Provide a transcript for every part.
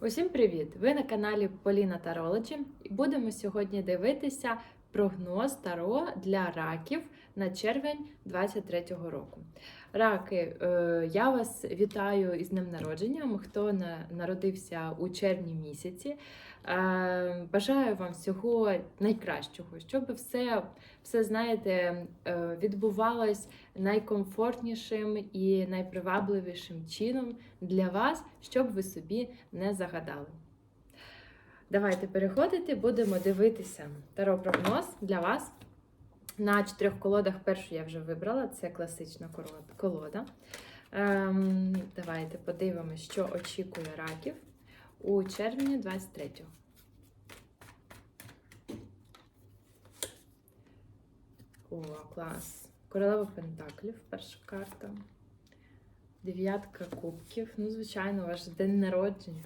Усім привіт! Ви на каналі Поліна Тарологі і будемо сьогодні дивитися прогноз Таро для раків на червень 23-го року. Раки, е, я вас вітаю із днем народження. Хто народився у червні місяці. Е, Бажаю вам всього найкращого, щоб все, все знаєте, е, відбувалось найкомфортнішим і найпривабливішим чином для вас, щоб ви собі не загадали. Давайте переходити, будемо дивитися таро прогноз для вас. На чотирьох колодах першу я вже вибрала, це класична колода. Ем, давайте подивимося, що очікує раків у червні 23-го. О, клас. Королева Пентаклів, перша карта. Дев'ятка кубків. Ну, звичайно, ваш день народження.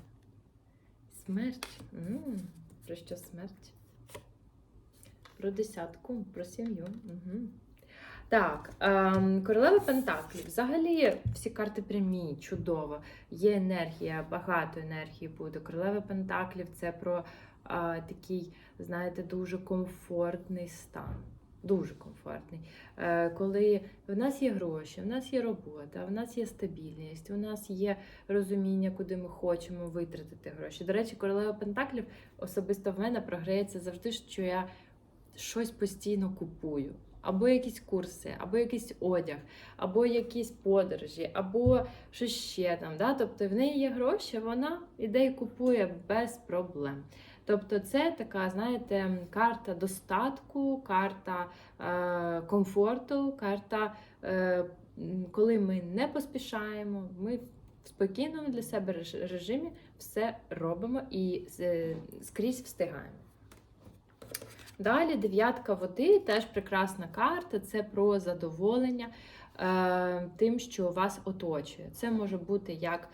Смерть. м Про що смерть? Про десятку, про сім'ю. Угу. Так, ем, королева Пентаклів. Взагалі всі карти прямі, чудово. Є енергія, багато енергії буде. Королева Пентаклів це про а, такий, знаєте, дуже комфортний стан. Дуже комфортний. Е, коли в нас є гроші, в нас є робота, в нас є стабільність, у нас є розуміння, куди ми хочемо витратити гроші. До речі, королева Пентаклів особисто в мене програється завжди, що я щось постійно купую. Або якісь курси, або якийсь одяг, або якісь подорожі, або щось ще там. Да? Тобто в неї є гроші, вона іде і купує без проблем. Тобто, це така, знаєте, карта достатку, карта е, комфорту, карта, е, коли ми не поспішаємо, ми в спокійному для себе реж- режимі все робимо і е, скрізь встигаємо. Далі дев'ятка води, теж прекрасна карта, це про задоволення е, тим, що вас оточує. Це може бути як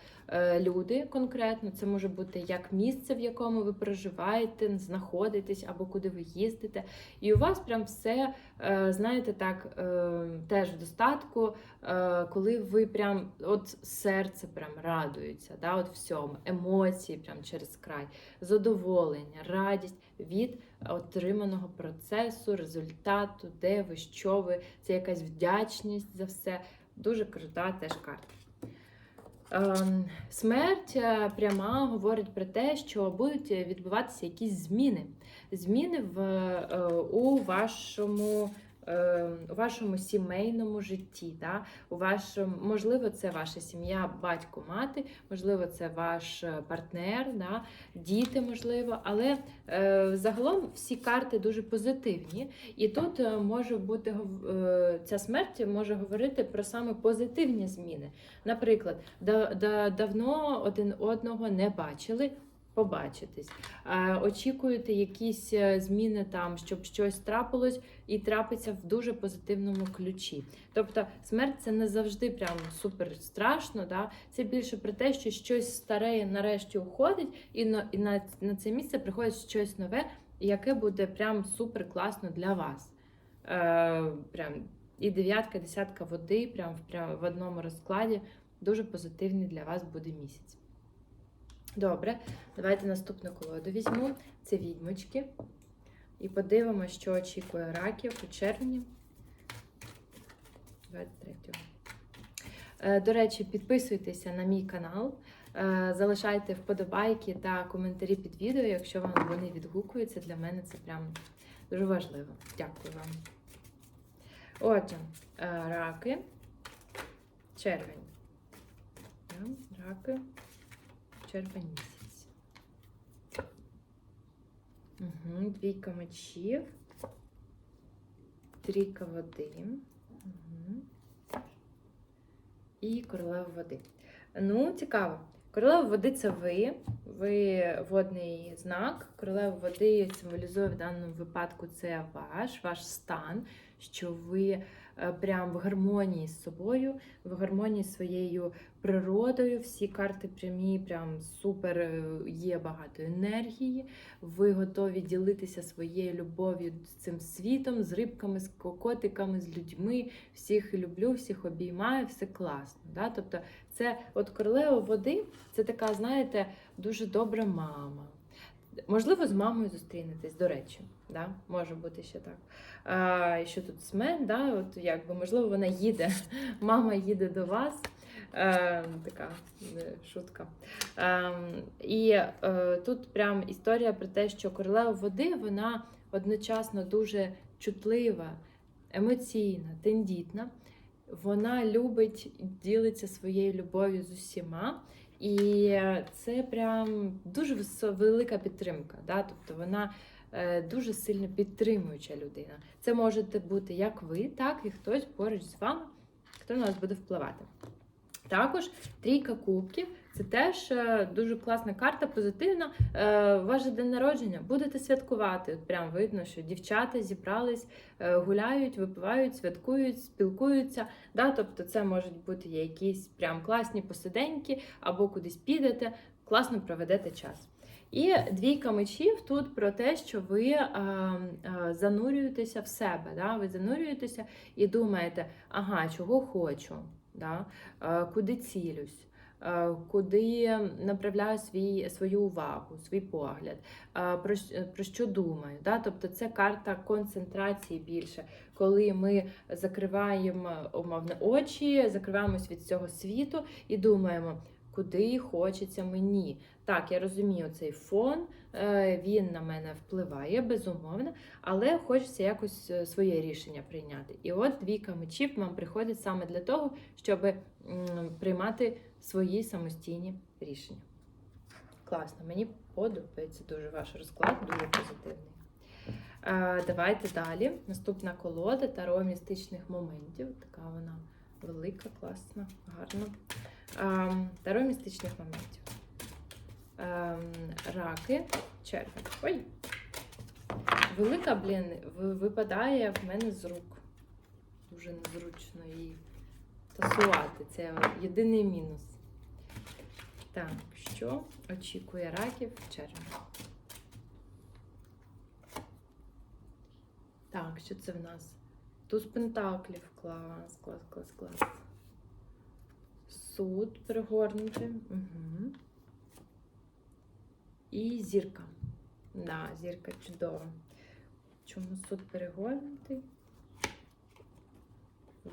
люди конкретно, це може бути як місце, в якому ви проживаєте, знаходитесь або куди ви їздите. І у вас прям все, е, знаєте, так, е, теж в достатку, е, коли ви прям от серце прям радується, да, от всьому, емоції прям через край, задоволення, радість від отриманого процесу, результату, де ви, що ви, це якась вдячність за все. Дуже крута теж карта. Ем, Смерть е, пряма говорить про те, що будуть відбуватися якісь зміни. Зміни в, е, у вашому. Е, У вашому сімейному житті, да? у вашому, можливо, це ваша сім'я, батько, мати, можливо, це ваш е, партнер, да? діти, можливо, але е, загалом всі карти дуже позитивні. І тут е, може бути е, ця смерть може говорити про саме позитивні зміни. Наприклад, да, да, давно один одного не бачили. Побачитись, Е, очікуєте якісь е, зміни там, щоб щось трапилось, і трапиться в дуже позитивному ключі. Тобто смерть це не завжди прям супер страшно. Да? Це більше про те, що щось старе нарешті уходить, і на, і на, на це місце приходить щось нове, яке буде прям супер класно для вас. Е, прям і дев'ятка, десятка води, прям, прям в одному розкладі. Дуже позитивний для вас буде місяць. Добре, давайте наступну колоду візьму. Це відьмочки. І подивимося, що очікує раків у червні 23-го. Е, До речі, підписуйтеся на мій канал, е, залишайте вподобайки та коментарі під відео, якщо вам вони відгукуються. Для мене це прям дуже важливо. Дякую вам. Отже, е, раки, червень. Раки, червень місяць. Угу, двійка мечів, трійка води. Угу. І королева води. Ну, цікаво. Королева води це ви. Ви водний знак. Королева води символізує в даному випадку це ваш, ваш стан, що ви е, прям в гармонії з собою, в гармонії з своєю природою. Всі карти прямі, прям супер е, є багато енергії. Ви готові ділитися своєю любов'ю з цим світом, з рибками, з котиками, з людьми. Всіх люблю, всіх обіймаю, все класно. Да? Тобто, це от королева води, це така, знаєте, дуже добра мама. Можливо, з мамою зустрінетесь, до речі, да? може бути ще так. А, що тут смерть, да? От, якби, можливо, вона їде, мама їде до вас. Е, така е, шутка. Е, і е, тут прям історія про те, що королева води вона одночасно дуже чутлива, емоційна, тендітна. Вона любить ділиться своєю любов'ю з усіма. І це прям дуже велика підтримка. Да? Тобто вона дуже сильно підтримуюча людина. Це можете бути як ви, так і хтось поруч з вами, хто на вас буде впливати. Також трійка кубків це теж е, дуже класна карта, позитивна. Е, Ваш день народження будете святкувати. От прям видно, що дівчата зібрались, е, гуляють, випивають, святкують, спілкуються. Да? Тобто, це можуть бути якісь прям класні посиденьки, або кудись підете, класно проведете час. І двійка мечів тут про те, що ви е, е, занурюєтеся в себе. Да? Ви занурюєтеся і думаєте, ага, чого хочу, да? е, куди цілюсь. Куди направляю свій, свою увагу, свій погляд, про, про що думаю. Да? Тобто це карта концентрації більше, коли ми закриваємо умовно очі, закриваємось від цього світу і думаємо, куди хочеться мені. Так, я розумію цей фон, е, він на мене впливає, безумовно, але хочеться якось е, своє рішення прийняти. І от двійка мечів вам приходить саме для того, щоб приймати свої самостійні рішення. Класно, мені подобається дуже ваш розклад, дуже позитивний. Е, Давайте далі. Наступна колода Таро містичних моментів. Така вона велика, класна, гарна. Ем, Таро містичних моментів. Ем, Раки, червень. Ой! Велика, блін, випадає в мене з рук. Дуже незручно її тасувати. Це єдиний мінус. Так, що очікує раків червень? Так, що це в нас? Туз пентаклів. Клас, клас, клас, клас. Суд перегорнутий. Угу. І зірка. Да, зірка чудова. Чому суд перегорнутий?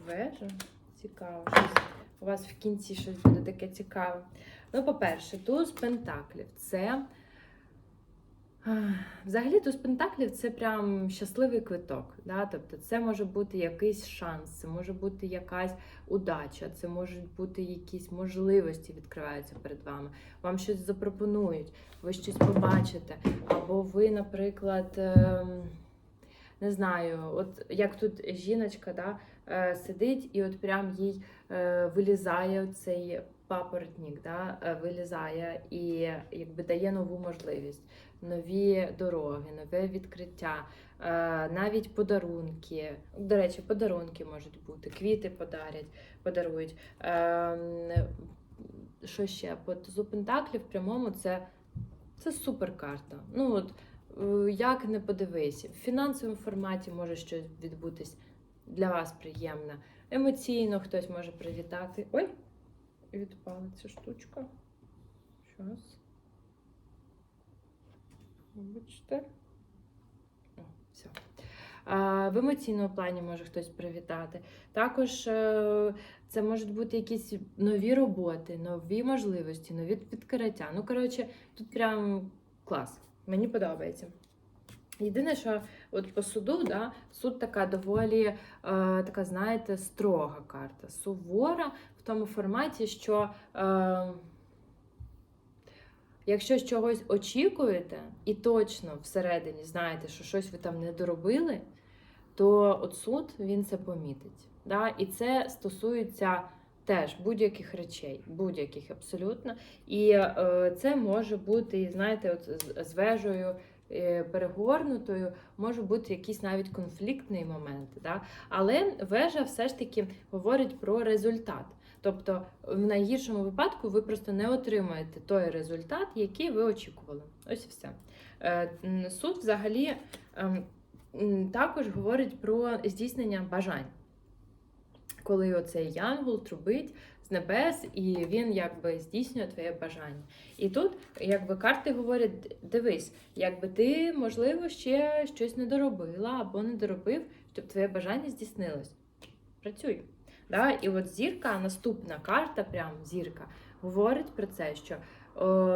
Вежа. Цікаво. Щось. У вас в кінці щось буде таке цікаве. Ну, по-перше, туз пентаклів це. Взагалі, туз пентаклів це прям щасливий квиток. Да? Тобто, це може бути якийсь шанс, це може бути якась удача, це можуть бути якісь можливості відкриваються перед вами. Вам щось запропонують, ви щось побачите. Або ви, наприклад, ем, не знаю, от як тут жіночка да, е, сидить, і от прям їй е, вилізає цей папоротник, да, е, вилізає і якби дає нову можливість, нові дороги, нове відкриття, е, навіть подарунки. До речі, подарунки можуть бути, квіти подарять, подарують. Ем, Що ще? Тузу Пентаклів прямому це, це супер карта. Ну от е, як не подивись, в фінансовому форматі може щось відбутись для вас приємне. Емоційно хтось може привітати. Ой, відпала ця штучка. Щас. Вибачте. Все. В емоційному плані може хтось привітати. Також е, це можуть бути якісь нові роботи, нові можливості, нові відкриття. Ну, коротше, тут прям клас. Мені подобається. Єдине, що от по суду, да, суд така доволі е, така, знаєте, строга карта. Сувора в тому форматі, що е, якщо чогось очікуєте, і точно всередині знаєте, що щось ви там не доробили, то от суд він це помітить. Да? І це стосується теж будь-яких речей, будь-яких абсолютно. І е, це може бути, знаєте, от з, з вежею е, перегорнутою, може бути якийсь навіть конфліктний момент. Да? Але вежа все ж таки говорить про результат. Тобто, в найгіршому випадку ви просто не отримаєте той результат, який ви очікували. Ось і все. Е, Суд взагалі ем, також говорить про здійснення бажань. Коли оцей янгол трубить, з небес, і він якби здійснює твоє бажання. І тут, якби карти говорять: дивись, якби ти, можливо, ще щось не доробила або не доробив, щоб твоє бажання здійснилось. Працюй. Да? І от зірка, наступна карта, прям зірка, говорить про це, що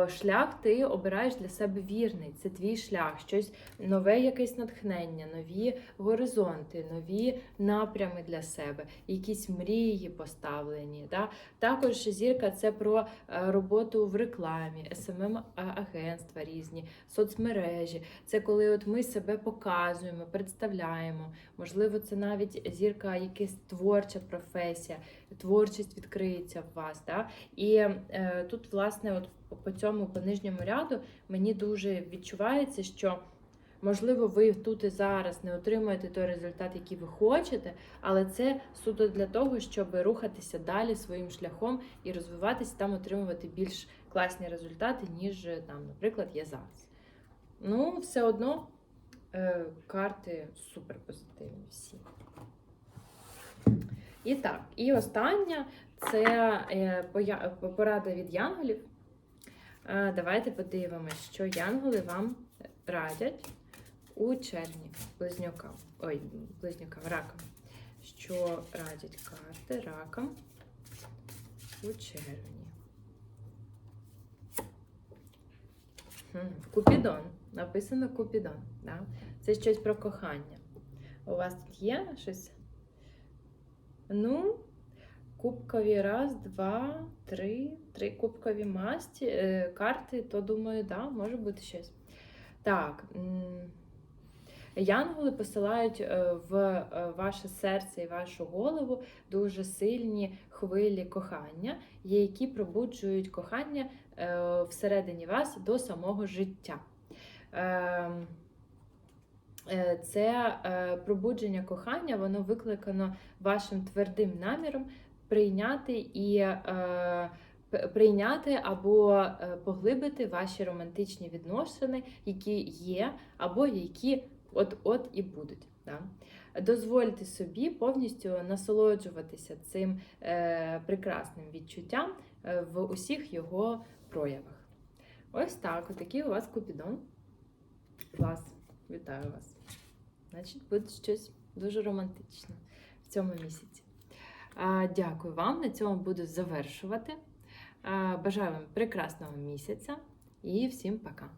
шлях ти обираєш для себе вірний. Це твій шлях, щось нове, якесь натхнення, нові горизонти, нові напрями для себе, якісь мрії поставлені. Да? Також зірка це про е, роботу в рекламі, смм агентства різні, соцмережі. Це коли от ми себе показуємо, представляємо. Можливо, це навіть зірка, якась творча професія, творчість відкриється в вас. Да? І е, тут, власне, от по- цьому по нижньому ряду мені дуже відчувається, що. Можливо, ви тут і зараз не отримуєте той результат, який ви хочете, але це суто для того, щоб рухатися далі своїм шляхом і розвиватися там, отримувати більш класні результати, ніж там, наприклад, я зараз. Ну, все одно е, карти супер позитивні всі. І так, і остання це е, порада від янголів. Давайте подивимось, що янголи вам радять у червні близнюкам. Ой, близнюкам, ракам. Що радять карти ракам у червні? Купідон. Написано Купідон. Да? Це щось про кохання. У вас тут є щось? Ну, кубкові раз, два, три, три кубкові масті, е, карти, то думаю, да, може бути щось. Так. Янголи посилають е, в е, ваше серце і вашу голову дуже сильні хвилі кохання, які пробуджують кохання всередині вас до самого життя. Е, Це е, пробудження кохання, воно викликано вашим твердим наміром прийняти і е, прийняти або поглибити ваші романтичні відносини, які є, або які от-от і будуть. Да? Дозвольте собі повністю насолоджуватися цим е, прекрасним відчуттям в усіх його проявах. Ось так, отакий у вас купідон. Клас, вітаю вас. Значить, буде щось дуже романтичне в цьому місяці. Дякую вам. На цьому буду завершувати. Бажаю вам прекрасного місяця і всім пока.